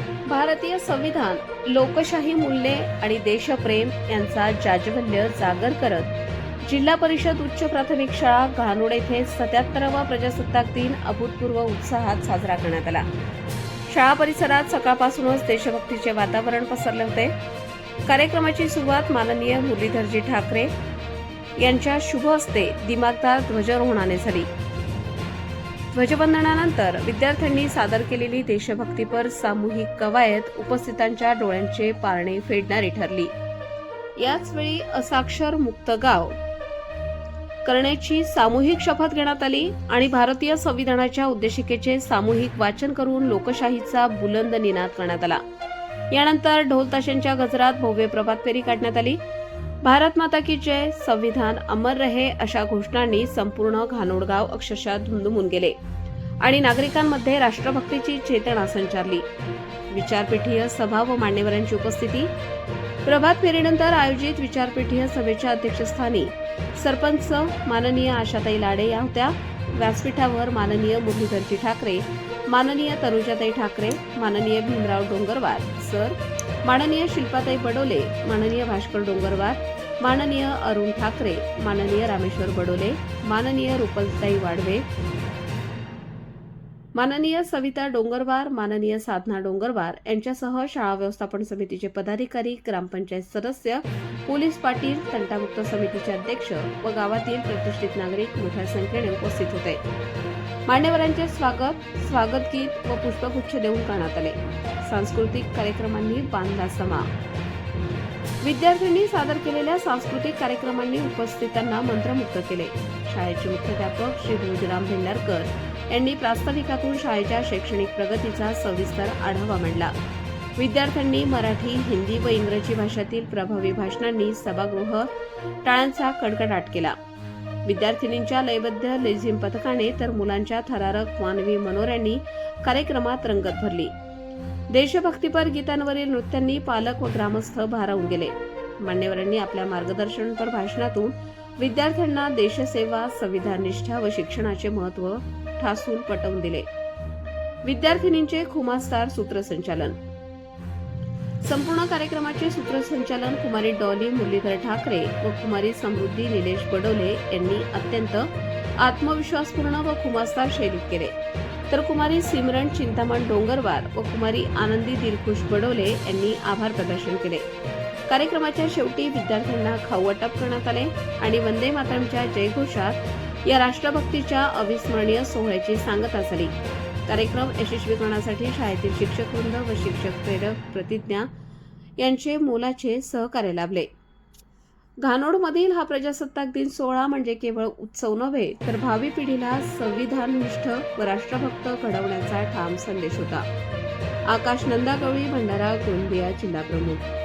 भारतीय संविधान लोकशाही मूल्ये आणि देशप्रेम यांचा जाज्वल्य जागर करत जिल्हा परिषद उच्च प्राथमिक शाळा घाणोड येथे सत्याहत्तरावा प्रजासत्ताक दिन अभूतपूर्व उत्साहात साजरा करण्यात आला. शाळा परिसरात सकाळपासूनच देशभक्तीचे वातावरण पसरले होते. कार्यक्रमाची सुरुवात माननीय मुरलीधरजी ठाकरे यांच्या शुभ हस्ते दिमागदार ध्वजारोहणाने झाली. ध्वजवंदनानंतर विद्यार्थ्यांनी सादर केलेली देशभक्तीपर सामूहिक कवायत उपस्थितांच्या डोळ्यांचे पारणे फेडणारी ठरली. याचवेळी असाक्षर मुक्त गाव. करण्याची सामूहिक शपथ घेण्यात आली आणि भारतीय संविधानाच्या उद्देशिकेचे सामूहिक वाचन करून लोकशाहीचा बुलंद निनाद करण्यात आला. यानंतर ढोल ताशांच्या गजरात भव्य प्रभात फेरी काढण्यात आली. भारत माता की जय संविधान अमर रहे अशा घोषणांनी संपूर्ण घाणोडगाव अक्षरशः धुंदुमून गेले. आणि नागरिकांमध्ये राष्ट्रभक्तीची चेतना संचारली. विचारपीठीय सभा व मान्यवरांची उपस्थिती प्रभात फेरीनंतर आयोजित विचारपीठीय सभेच्या अध्यक्षस्थानी सरपंच माननीय आशाताई लाडे या होत्या. व्यासपीठावर माननीय मुरलीधरजी ठाकरे माननीय तनुजाताई ठाकरे माननीय भीमराव डोंगरवार सर माननीय शिल्पाताई बडोले माननीय भास्कर डोंगरवार माननीय अरुण ठाकरे माननीय रामेश्वर बडोले माननीय रुपलताई वाडवे माननीय सविता डोंगरवार माननीय साधना डोंगरवार यांच्यासह शाळा व्यवस्थापन समितीचे पदाधिकारी ग्रामपंचायत सदस्य पोलीस पाटील तंटामुक्त समितीचे अध्यक्ष व गावातील प्रतिष्ठित नागरिक मोठ्या संख्येने उपस्थित होते. मान्यवरांचे स्वागत स्वागत गीत व पुष्पगुच्छ देऊन करण्यात आले. सांस्कृतिक कार्यक्रमांनी बांधला समा. विद्यार्थ्यांनी सादर केलेल्या सांस्कृतिक कार्यक्रमांनी उपस्थितांना मंत्रमुग्ध केले. शाळेचे मुख्याध्यापक श्री भोजराम भेंडारकर यांनी प्रास्ताविकातून शाळेच्या शैक्षणिक प्रगतीचा सविस्तर आढावा मांडला. विद्यार्थ्यांनी मराठी हिंदी व इंग्रजी भाषेतील प्रभावी भाषणांनी सभागृह टाळ्यांचा कडकडाट केला. विद्यार्थिनींच्या लयबद्ध लेझिम पथकाने तर मुलांच्या थरारक मानवी मनोऱ्यांनी कार्यक्रमात रंगत भरली. देशभक्तीपर गीतांवरील नृत्यांनी पालक व ग्रामस्थ भारावून गेले. मान्यवरांनी आपल्या मार्गदर्शनपर भाषणातून विद्यार्थ्यांना देशसेवा संविधान निष्ठा व शिक्षणाचे महत्त्व ठासून पटवून दिले. विद्यार्थिनींचे खुमास्तार सूत्रसंचालन. संपूर्ण कार्यक्रमाचे सूत्रसंचालन कुमारी डॉली मुरलीधर ठाकरे व कुमारी समृद्धी निलेश बडोले यांनी अत्यंत आत्मविश्वासपूर्ण व खुमास्तार शैलीत केले. तर कुमारी सिमरन चिंतामण डोंगरवार व कुमारी आनंदी दिलखुश बडोले यांनी आभार प्रदर्शन केले. कार्यक्रमाच्या शेवटी विद्यार्थ्यांना खाऊ वाटप करण्यात आले आणि वंदे मातरमच्या जयघोषात या राष्ट्रभक्तीच्या अविस्मरणीय सोहळ्याची सांगता झाली. कार्यक्रम यशस्वी करण्यासाठी शाळेतील शिक्षक वृंद व शिक्षक प्रेरक प्रतिज्ञा यांचे मोलाचे सहकार्य लाभले. घाणोडमधील हा प्रजासत्ताक दिन सोहळा म्हणजे केवळ उत्सव नव्हे तर भावी पिढीला संविधाननिष्ठ व राष्ट्रभक्त घडवण्याचा ठाम संदेश होता. आकाश नंदागवळी भंडारा गोंदिया जिल्हा प्रमुख.